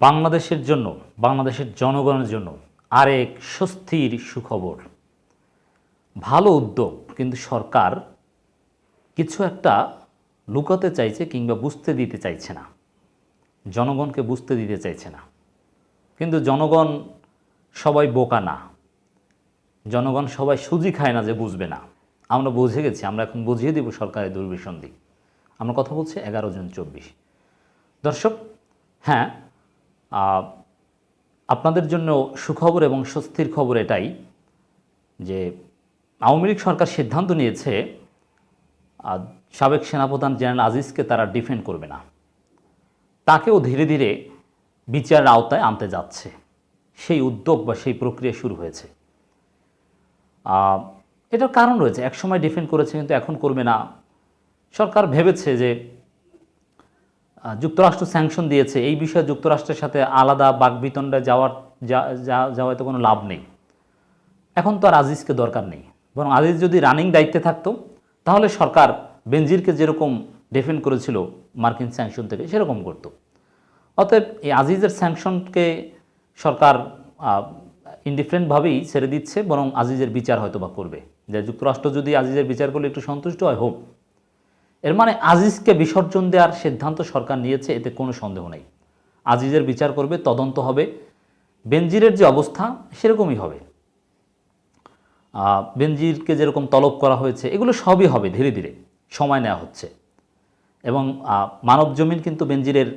বাংলাদেশের জন্য, বাংলাদেশের জনগণের জন্য আরেক স্বস্তির সুখবর। ভালো উদ্যোগ কিন্তু সরকার কিছু একটা লুকাতে চাইছে কিংবা বুঝতে দিতে চাইছে না। জনগণকে বুঝতে দিতে চাইছে না। কিন্তু জনগণ সবাই বোকা না। জনগণ সবাই সুজি খায় না যে বুঝবে না। আমরা বুঝে গেছি, আমরা এখন বুঝিয়ে দেব সরকারের দুর্বিসন্ধি। আমরা কথা বলছি এগারো জন চব্বিশ। দর্শক হ্যাঁ আপনাদের জন্য সুখবর এবং স্বস্তির খবর এটাই যে আওয়ামী লীগ সরকার সিদ্ধান্ত নিয়েছে সাবেক সেনাপ্রধান জেনারেল আজিজকে তারা ডিফেন্ড করবে না। তাকেও ধীরে ধীরে বিচারের আওতায় আনতে যাচ্ছে। সেই উদ্যোগ বা সেই প্রক্রিয়া শুরু হয়েছে। এটার কারণ রয়েছে, একসময় ডিফেন্ড করেছে কিন্তু এখন করবে না। সরকার ভেবেছে যে যুক্তরাষ্ট্র স্যাংশন দিয়েছে, এই বিষয়ে যুক্তরাষ্ট্রের সাথে আলাদা বাগবিতণ্ডায় যাওয়ার যা- যা- যাওয়ায় তো কোনো লাভ নেই। এখন তো আর আজিজকে দরকার নেই। বরং আজিজ যদি রানিং দায়িত্বে থাকতো, তাহলে সরকার বেনজিরকে যেরকম ডিফেন্ড করেছিল মার্কিন স্যাংশন থেকে, সেরকম করতো। অতএব এই আজিজের স্যাংশনকে সরকার ইনডিফারেন্টভাবেই ছেড়ে দিচ্ছে, বরং আজিজের বিচার হয়তো বা করবে। যে যুক্তরাষ্ট্র যদি আজিজের বিচার করলে একটু সন্তুষ্ট হয়, হোক। এর মানে আজিজকে বিসর্জন দেওয়ার সিদ্ধান্ত সরকার নিয়েছে, এতে কোনো সন্দেহ নেই। আজিজের বিচার করবে, তদন্ত হবে, বেনজিরের যে অবস্থা সেরকমই হবে। বেনজিরকে যেরকম তলব করা হয়েছে, এগুলো সবই হবে ধীরে ধীরে, সময় নেওয়া হচ্ছে। এবং মানব জমিন কিন্তু বেনজিরের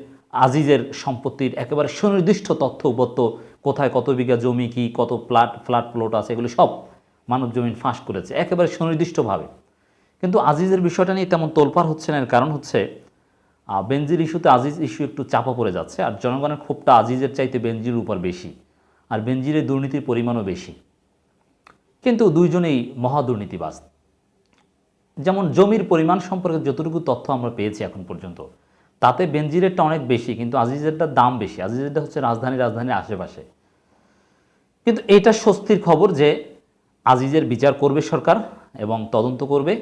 আজিজের সম্পত্তির একেবারে সুনির্দিষ্ট তথ্য উপত্য, কোথায় কত বিঘা জমি, কি কত প্লাট, ফ্ল্যাট প্লট আছে, এগুলো সব মানব জমিন ফাঁস করেছে, একেবারে সুনির্দিষ্টভাবে। কিন্তু আজিজের বিষয়টা নিয়ে তেমন তোলপাড় হচ্ছে না। এর কারণ হচ্ছে বেনজির ইস্যুতে আজিজ ইস্যু একটু চাপা পড়ে যাচ্ছে আর জনগণের ক্ষোভটা আজিজের চাইতে বেনজির উপর বেশি আর বেনজিরের দুর্নীতির পরিমাণও বেশি। কিন্তু দুইজনেই মহা দুর্নীতিবাজ। যেমন জমির পরিমাণ সম্পর্কে যতটুকু তথ্য আমরা পেয়েছি এখন পর্যন্ত, তাতে বেনজিরেরটা অনেক বেশি, কিন্তু আজিজেরটার দাম বেশি। আজিজেরটা হচ্ছে রাজধানী, রাজধানীর আশেপাশে। কিন্তু এটা স্বস্তির খবর যে আজিজের বিচার করবে সরকার এবং তদন্ত করবে।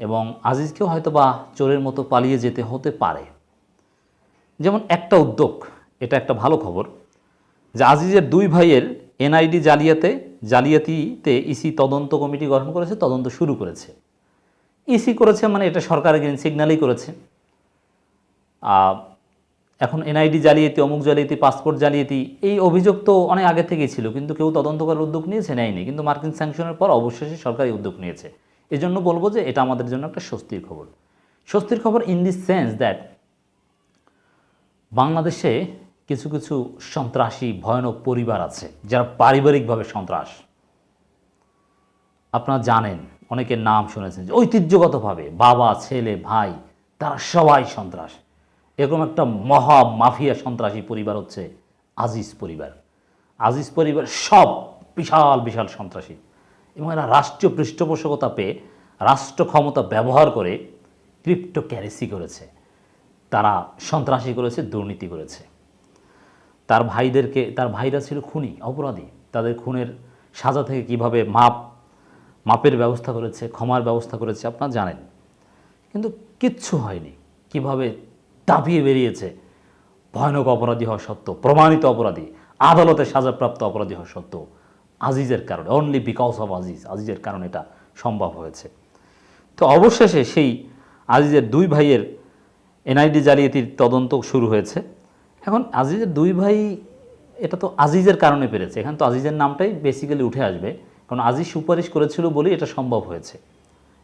এবং আজিজকেও হয়তো বা চোরের মতো পালিয়ে যেতে হতে পারে। যেমন একটা উদ্যোগ, এটা একটা ভালো খবর, যে আজিজের দুই ভাইয়ের এনআইডি জালিয়াতে, জালিয়াতিতে ইসি তদন্ত কমিটি গঠন করেছে, তদন্ত শুরু করেছে। ইসি করেছে মানে এটা সরকারের গ্রিন সিগন্যালই করেছে। এখন এনআইডি জালিয়াতি, অমুক জালিয়াতি পাসপোর্ট জালিয়াতি, এই অভিযোগ তো অনেক আগে থেকেই ছিল, কিন্তু কেউ তদন্ত করার উদ্যোগ নিয়েছে, নেয়নি। কিন্তু মার্কিন স্যাংশনের পর অবশেষে সরকারি উদ্যোগ নিয়েছে। এজন্য বলব যে এটা আমাদের জন্য একটা স্বস্তির খবর। স্বস্তির খবর ইন দি সেন্স দ্যাট বাংলাদেশে কিছু কিছু সন্ত্রাসী, ভয়ানক পরিবার আছে, যারা পারিবারিকভাবে সন্ত্রাস। আপনারা জানেন, অনেকের নাম শুনেছেন যে ঐতিহ্যগতভাবে বাবা, ছেলে, ভাই, তারা সবাই সন্ত্রাস। এরকম একটা মহা মাফিয়া সন্ত্রাসী পরিবার হচ্ছে আজিজ পরিবার। আজিজ পরিবার সব বিশাল বিশাল সন্ত্রাসী। এবং এরা রাষ্ট্রীয় পৃষ্ঠপোষকতা পেয়ে রাষ্ট্র ক্ষমতা ব্যবহার করে ক্রিপ্টো ক্যারেসি করেছে। তারা সন্ত্রাসী করেছে, দুর্নীতি করেছে। তার ভাইদেরকে, তার ভাইরা ছিল খুনি, অপরাধী। তাদের খুনের সাজা থেকে কীভাবে মাপ, মাপের ব্যবস্থা করেছে, ক্ষমার ব্যবস্থা করেছে আপনারা জানেন। কিন্তু কিচ্ছু হয়নি। কীভাবে দাপিয়ে বেরিয়েছে, ভয়ানক অপরাধী হওয়া সত্ত্বেও, প্রমাণিত অপরাধী, আদালতে সাজাপ্রাপ্ত অপরাধী হওয়া সত্ত্বেও। আজিজের কারণে অনলি বিকজ অফ আজিজ আজিজের কারণে এটা সম্ভব হয়েছে। তো অবশেষে সেই আজিজের দুই ভাইয়ের এনআইডি জালিয়াতির তদন্ত শুরু হয়েছে। এখন আজিজের দুই ভাই, এটা তো আজিজের কারণে পেরেছে। এখানে তো আজিজের নামটাই বেসিক্যালি উঠে আসবে। কারণ আজিজ সুপারিশ করেছিল বলেই এটা সম্ভব হয়েছে।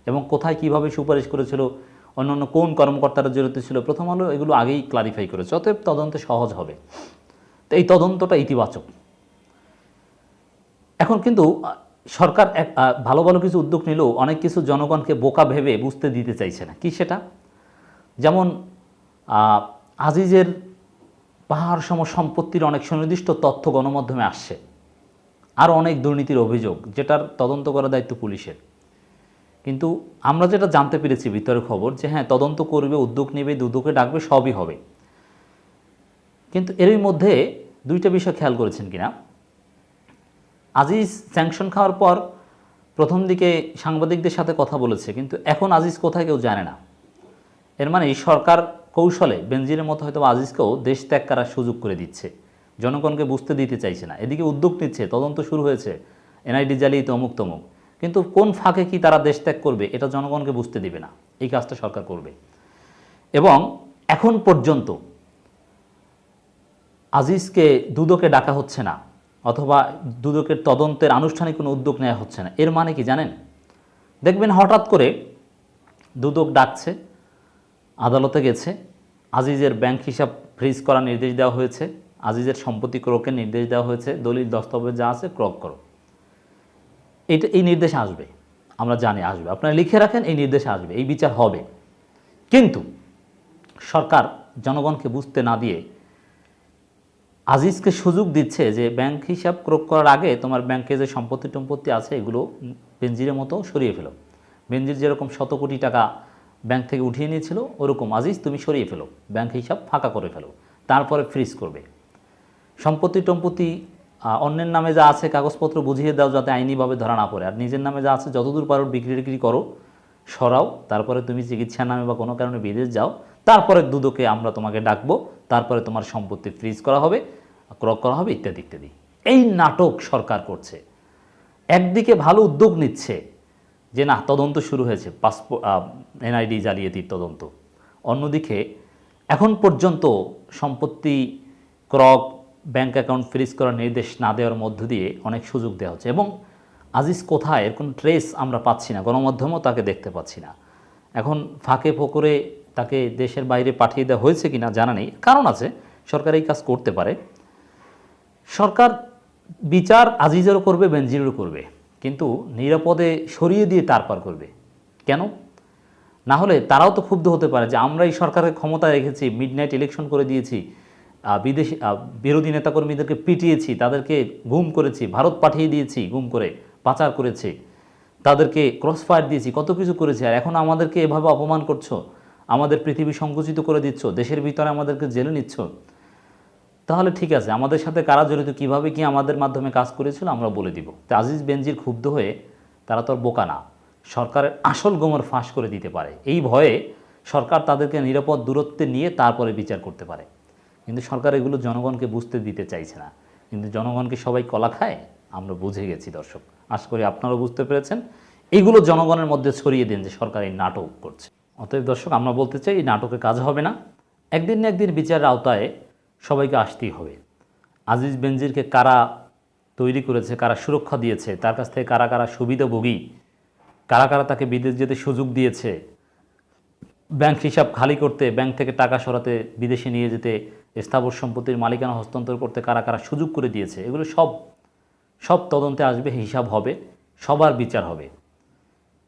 এবং কোথায় কীভাবে সুপারিশ করেছিল, অন্যান্য কোন কর্মকর্তারা জড়িত ছিল, প্রথম আলো এগুলো আগেই ক্লারিফাই করেছে। অতএব তদন্তে সহজ হবে। তো এই তদন্তটা ইতিবাচক। এখন কিন্তু সরকার এক ভালো ভালো কিছু উদ্যোগ নিলেও অনেক কিছু জনগণকে বোকা ভেবে বুঝতে দিতে চাইছে না। কি সেটা? যেমন আজিজের পাহাড় সম সম্পত্তির অনেক সুনির্দিষ্ট তথ্য গণমাধ্যমে আসছে। আর অনেক দুর্নীতির অভিযোগ, যেটার তদন্ত করার দায়িত্ব পুলিশের। কিন্তু আমরা যেটা জানতে পেরেছি ভিতরের খবর যে হ্যাঁ তদন্ত করবে, উদ্যোগ নেবে, দুদকে ডাকবে, সবই হবে। কিন্তু এরই মধ্যে দুইটা বিষয় খেয়াল করেছেন কিনা? আজিজ স্যাংশন খাওয়ার পর প্রথম দিকে সাংবাদিকদের সাথে কথা বলেছে, কিন্তু এখন আজিজ কোথায় কেউ জানে না। এর মানে সরকার কৌশলে বেনজিরের মতো হয়তো আজিজকেও দেশ ত্যাগ করার সুযোগ করে দিচ্ছে। জনগণকে বুঝতে দিতে চাইছে না। এদিকে উদ্যোগ নিচ্ছে, তদন্ত শুরু হয়েছে, এনআইডি জ্বালিয়ে তমুক তমুক। কিন্তু কোন ফাঁকে কি তারা দেশ ত্যাগ করবে, এটা জনগণকে বুঝতে দিবে না। এই কাজটা সরকার করবে। এবং এখন পর্যন্ত আজিজকে দুদকে ডাকা হচ্ছে না। অথবা দুদকের তদন্তের আনুষ্ঠানিক কোনো উদ্যোগ নেওয়া হচ্ছে না। এর মানে কি জানেন? দেখবেন হঠাৎ করে দুদক ডাকছে, আদালতে গেছে, আজিজের ব্যাংক হিসাব ফ্রিজ করার নির্দেশ দেওয়া হয়েছে, আজিজের সম্পত্তি ক্রোকের নির্দেশ দেওয়া হয়েছে, দলিল দস্তাবেজ যা আছে ক্রক করো। এটা, এই নির্দেশ আসবে, আমরা জানি আসবে। আপনারা লিখে রাখেন, এই নির্দেশ আসবে, এই বিচার হবে। কিন্তু সরকার জনগণকে বুঝতে না দিয়ে আজিজকে সুযোগ দিচ্ছে যে ব্যাংক হিসাব ক্রোক করার আগে তোমার ব্যাংকে যে সম্পত্তি টম্পত্তি আছে, এগুলো বেঞ্জিরের মতো সরিয়ে ফেলো। বেঞ্জির যেরকম শত কোটি টাকা ব্যাংক থেকে উঠিয়ে নিয়েছিল, ওরকম আজিজ তুমি সরিয়ে ফেলো। ব্যাংক হিসাব ফাঁকা করে ফেলো। তারপরে ফ্রিজ করবে। সম্পত্তি টম্পত্তি অন্যের নামে যা আছে কাগজপত্র বুঝিয়ে দাও যাতে আইনিভাবে ধরা না পড়ে। আর নিজের নামে যা আছে যতদূর পারো বিক্রি টিক্রি করো, সরাও। তারপরে তুমি চিকিৎসার নামে বা কোনো কারণে বিদেশ যাও। তারপরে দুদকে আমরা তোমাকে ডাকবো। তারপরে তোমার সম্পত্তি ফ্রিজ করা হবে ক্রক করা হবে, ইত্যাদি ইত্যাদি। এই নাটক সরকার করছে। একদিকে ভালো উদ্যোগ নিচ্ছে যে না, তদন্ত শুরু হয়েছে পাসপোর্ট এনআইডি জালিয়াতির তদন্ত। অন্যদিকে এখন পর্যন্ত সম্পত্তি ক্রক ব্যাংক অ্যাকাউন্ট ফ্রিজ করার নির্দেশ না দেওয়ার মধ্য দিয়ে অনেক সুযোগ দেওয়া হচ্ছে এবং আজিজ কোথায়? এর কোনো ট্রেস আমরা পাচ্ছি না, গণমাধ্যমেও তাকে দেখতে পাচ্ছি না। এখন ফাঁকে ফোকরে তাকে দেশের বাইরে পাঠিয়ে দেওয়া হয়েছে কিনা জানা নেই। কারণ আছে, সরকার এই কাজ করতে পারে। সরকার বিচার আজিজেরও করবে, বেনজিরেরও করবে। কিন্তু নিরাপদে সরিয়ে দিয়ে তারপর করবে। কেন? না হলে তারাও তো ক্ষুব্ধ হতে পারে যে আমরা এই সরকারের ক্ষমতা রেখেছি মিড নাইট ইলেকশন করে দিয়েছি বিদেশি বিরোধী নেতাকর্মীদেরকে পিটিয়েছি, তাদেরকে গুম করেছি, ভারত পাঠিয়ে দিয়েছি, গুম করে পাচার করেছে, তাদেরকে ক্রস ফায়ার দিয়েছি, কত কিছু করেছি, আর এখন আমাদেরকে এভাবে অপমান করছ? আমাদের পৃথিবী সংকুচিত করে দিচ্ছ, দেশের ভিতরে আমাদেরকে জেলে নিচ্ছ, তাহলে ঠিক আছে, আমাদের সাথে কারা জড়িত, কীভাবে কি আমাদের মাধ্যমে কাজ করেছিল আমরা বলে দিব। তো আজিজ বেনজির ক্ষুব্ধ হয়ে, তারা তো আর বোকা না, সরকারের আসল গোমর ফাঁস করে দিতে পারে। এই ভয়ে সরকার তাদেরকে নিরাপদ দূরত্বে নিয়ে তারপরে বিচার করতে পারে। কিন্তু সরকার এগুলো জনগণকে বুঝতে দিতে চাইছে না। কিন্তু জনগণকে সবাই কলা খায়? আমরা বুঝে গেছি, দর্শক। আশা করি আপনারাও বুঝতে পেরেছেন। এগুলো জনগণের মধ্যে ছড়িয়ে দিন যে সরকার এই নাটক করছে। অতএব দর্শক, আমরা বলতে চাই, এই নাটকে কাজ হবে না। একদিন না একদিন বিচারের আওতায় সবাইকে আসতেই হবে। আজিজ বেনজিরকে কারা তৈরি করেছে, কারা সুরক্ষা দিয়েছে, তার কাছ থেকে কারা কারা সুবিধাভোগী, কারা কারা তাকে বিদেশ যেতে সুযোগ দিয়েছে, ব্যাংক হিসাব খালি করতে, ব্যাংক থেকে টাকা সরাতে, বিদেশে নিয়ে যেতে, স্থাবর সম্পত্তির মালিকানা হস্তান্তর করতে কারা কারা সুযোগ করে দিয়েছে, এগুলো সব সব তদন্তে আসবে, হিসাব হবে, সবার বিচার হবে।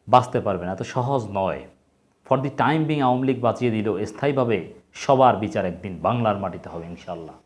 বাঁচতে পারবে না, এত সহজ নয়। For the time being Awami League বাঁচিয়ে দিল স্থায়ীভাবে সবার বিচার একদিন বাংলার মাটিতে হবে ইনশাল্লাহ